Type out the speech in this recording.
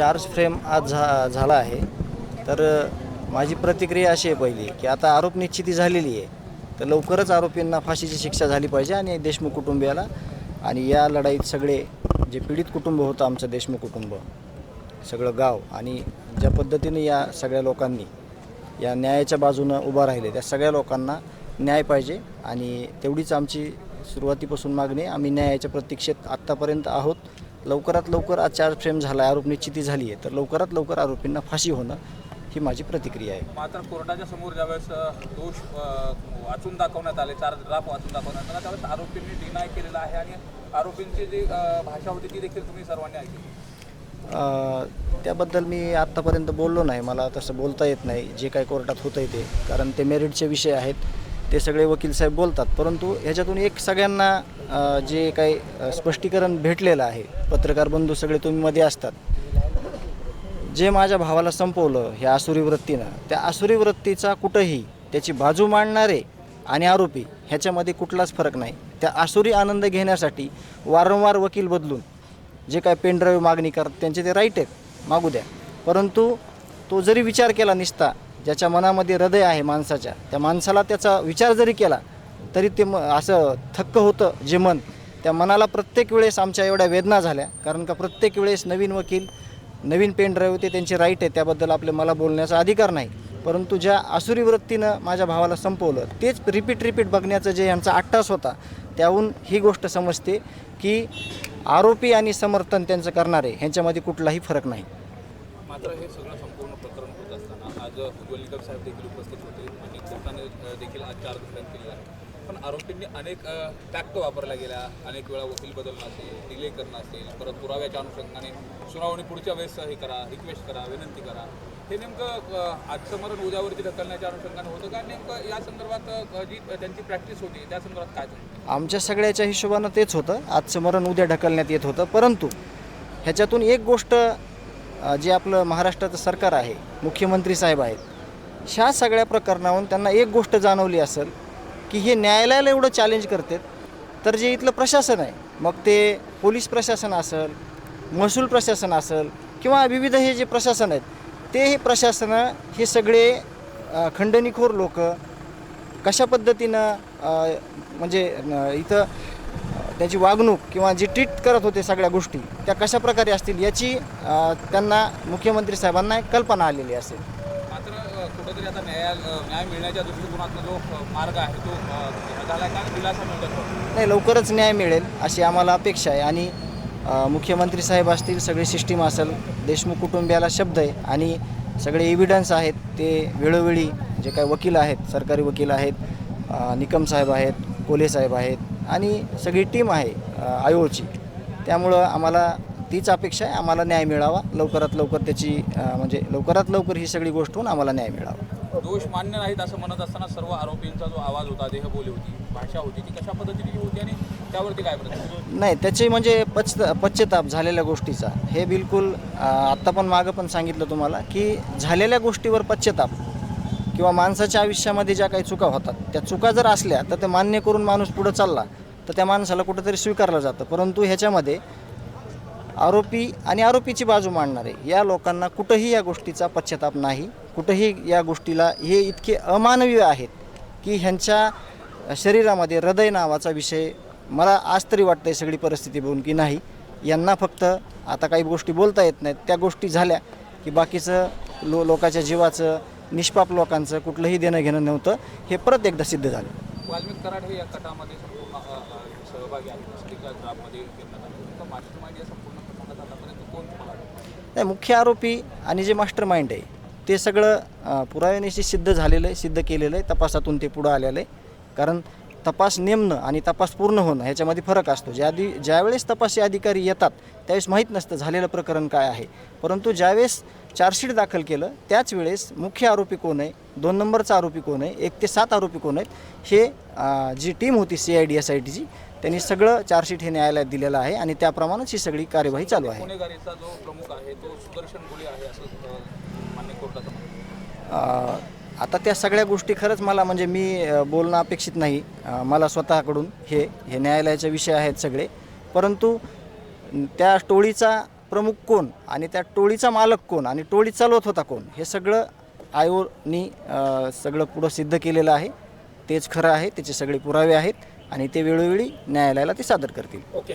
Charge frame आज झा झाला आहे. तर माझी प्रतिक्रिया अशी आहे पहिली की आता आरोप निश्चिती झालेली आहे. तर लवकरच आरोपींना फाशीची शिक्षा झाली पाहिजे आणि देशमुख कुटुंबियाला आणि या लढाईत सगळे जे पीडित कुटुंब होतं आमचं देशमुख कुटुंब सगळं गाव आणि ज्या पद्धतीने या सगळ्या लोकांनी या न्यायाच्या बाजूनं उभा राहिले त्या सगळ्या लोकांना न्याय पाहिजे आणि तेवढीच आमची सुरुवातीपासून मागणी आम्ही न्यायाच्या प्रतीक्षेत आत्तापर्यंत आहोत. लवकरात लवकर आज चार्ज फ्रेम झाला आहे आरोप निश्चिती झाली आहे तर लवकरात लवकर आरोपींना फाशी होणं ही माझी प्रतिक्रिया आहे. मात्र कोर्टाच्या समोर ज्यावेळेस दोष वाचून दाखवण्यात आले चार ड्राफ्ट वाचून दाखवण्यात आला त्यावेळेस आरोपींनी डिनाय केलेला आहे आणि आरोपींची जी भाषा होती ती देखील तुम्ही सर्वांनी ऐकली. त्याबद्दल मी आत्तापर्यंत बोललो नाही मला तसं बोलता येत नाही जे काय कोर्टात होतं आहे ते कारण ते मेरिटचे विषय आहेत. ते सगळे वकील साहेब बोलतात. परंतु ह्याच्यातून एक सगळ्यांना जे काही स्पष्टीकरण भेटलेलं आहे पत्रकार बंधू सगळे तुम्ही मध्ये असतात. जे माझ्या भावाला संपवलं ह्या आसुरी वृत्तीनं त्या आसुरी वृत्तीचा कुठंही त्याची बाजू मांडणारे आणि आरोपी ह्याच्यामध्ये कुठलाच फरक नाही. त्या आसुरी आनंद घेण्यासाठी वारंवार वकील बदलून जे काय पेनड्राईव्ह मागणी करतात त्यांचे ते राईट आहेत मागू द्या. परंतु तो जरी विचार केला निसता ज्याच्या मनामध्ये हृदय आहे माणसाच्या त्या माणसाला त्याचा विचार जरी केला तरी ते म असं थक्क होतं जे मन. त्या मनाला प्रत्येक वेळेस आमच्या एवढ्या वेदना झाल्या कारण का प्रत्येक वेळेस नवीन वकील नवीन पेन ड्राईव्ह ते त्यांचे राईट आहे त्याबद्दल आपले मला बोलण्याचा अधिकार नाही. परंतु ज्या आसुरी वृत्तीनं माझ्या भावाला संपवलं तेच रिपीट रिपीट बघण्याचं जे यांचा आट्टास होता त्याहून ही गोष्ट समजते की आरोपी आणि समर्थन त्यांचं करणारे ह्यांच्यामध्ये कुठलाही फरक नाही. मात्र हे सगळं प्रकरण होत असताना आज उज्ज्वल साहेब देखील उपस्थित होते. आणि कोर्टाने देखील आज चार फ्रेम केलेला आहे. पण आरोपींनी अनेक टॅक्ट वापरल्या गेल्या. अनेक वेळा वकील बदलणं असेल डिले करणं असेल परत पुराव्याच्या अनुषंगाने सुनावणी पुढच्या वेळेस हे करा रिक्वेस्ट करा विनंती करा. हे नेमकं आजचं मरण उद्यावरती ढकलण्याच्या अनुषंगाने होतं का? नेमकं या संदर्भात जी त्यांची प्रॅक्टिस होती त्या संदर्भात काय आमच्या सगळ्याच्या हिशोबानं तेच होतं. आजचं मरण उद्या ढकलण्यात येत होतं. परंतु ह्याच्यातून एक गोष्ट जे आपलं महाराष्ट्राचं सरकार आहे मुख्यमंत्री साहेब आहेत ह्या सगळ्या प्रकरणाहून त्यांना एक गोष्ट जाणवली असेल की हे न्यायालयाला एवढं चॅलेंज करतात तर जे इथलं प्रशासन आहे मग ते पोलीस प्रशासन असेल महसूल प्रशासन असेल किंवा विविध हे जे प्रशासन आहेत ते हे प्रशासनं हे सगळे खंडणीखोर लोक कशा पद्धतीनं म्हणजे इथं त्याची वागणूक किंवा जी ट्रीट करत होते सगळ्या गोष्टी त्या कशा प्रकारे असतील याची त्यांना मुख्यमंत्री साहेबांना कल्पना आलेली असेल. मात्र कुठंतरी आता न्याय न्याय मिळण्याच्या दृष्टिकोनातून जो मार्ग आहे तो झाला आहे का? दिलासा मिळतो नाही लवकरच न्याय मिळेल अशी आम्हाला अपेक्षा आहे. आणि मुख्यमंत्री साहेब असतील सगळी सिस्टीम असेल देशमुख कुटुंबियाला शब्द आहे. आणि सगळे एव्हिडन्स आहेत ते वेळोवेळी जे काही वकील आहेत सरकारी वकील आहेत निकम साहेब आहेत कोले साहेब आहेत आणि सगळी टीम आहे अ, आयोची त्यामुळं आम्हाला तीच अपेक्षा आहे आम्हाला न्याय मिळावा. लवकरात लवकर त्याची म्हणजे लवकरात लवकर ही सगळी गोष्ट होऊन आम्हाला न्याय मिळावा. दोष मान्य नाहीत असं म्हणत असताना सर्व आरोपींचा जो आवाज होता देहबोली होती भाषा होती ती कशा पद्धतीची होती आणि त्यावरती काय नाही त्याचे म्हणजे पच पश्चाताप झालेल्या गोष्टीचा. हे बिलकुल आत्ता पण मागं पण सांगितलं तुम्हाला की झालेल्या गोष्टीवर पश्चाताप. किंवा माणसाच्या आयुष्यामध्ये ज्या काही चुका होतात त्या चुका जर असल्या तर ते मान्य करून माणूस पुढं चालला तर त्या माणसाला कुठंतरी स्वीकारलं जातं. परंतु ह्याच्यामध्ये आरोपी आणि आरोपीची बाजू मांडणारे या लोकांना कुठंही या गोष्टीचा पश्चाताप नाही. कुठंही या गोष्टीला हे इतके अमानवीय आहेत की ह्यांच्या शरीरामध्ये हृदय नावाचा विषय मला आज तरी वाटतं सगळी परिस्थिती बघून की नाही. यांना फक्त आता काही गोष्टी बोलता येत नाहीत. त्या गोष्टी झाल्या की बाकीचं लो लोकाच्या जीवाचं निष्पाप लोकांचं कुठलंही देणं घेणं नव्हतं हे परत एकदा सिद्ध झालं. वाल्मिक कराड हे या कटामध्ये संपूर्ण अ, अ, सहभागी आहेत. स्टिका ड्राफ्टमध्ये घेण्यात आले तर माझी माहिती या संपूर्ण प्रकरणात आतापर्यंत कोण तुम्हाला आढळलं? नाही मुख्य आरोपी आणि जे मास्टर माइंड आहे ते सगळं अ, पुराव्यानिशी सिद्ध झालेलं आहे सिद्ध केलेलं आहे. तपासातून ते पुढं आलेलं आहे. कारण तपास नेमणं आणि तपास पूर्ण होणं ह्याच्यामध्ये फरक असतो. ज्या आधी ज्यावेळेस तपासी अधिकारी येतात त्यावेळेस माहीत नसतं झालेलं प्रकरण काय आहे. परंतु ज्यावेळेस चार्जशीट दाखल केलं त्याच वेळेस मुख्य आरोपी कोण आहे दोन नंबरचा आरोपी कोण आहे एक ते सात आरोपी कोण आहेत हे जी टीम होती C I D S I टीची त्यांनी सगळं चार्जशीट हे न्यायालयात दिलेलं आहे आणि त्याप्रमाणेच ही सगळी कार्यवाही चालू आहे. प्रमुख आहे तो सुदर्शन गुळे आहे असं आता त्या सगळ्या गोष्टी खरंच मला म्हणजे मी बोलणं अपेक्षित नाही. मला स्वतःकडून हे हे न्यायालयाचे विषय आहेत सगळे. परंतु त्या टोळीचा प्रमुख कोण आणि त्या टोळीचा मालक कोण आणि टोळी चालवत होता कोण हे सगळं आयोनी सगळं पुढं सिद्ध केलेलं आहे. तेच खरं आहे त्याचे सगळे पुरावे आहेत आणि ते वेळोवेळी न्यायालयाला ते सादर करतील. ओके.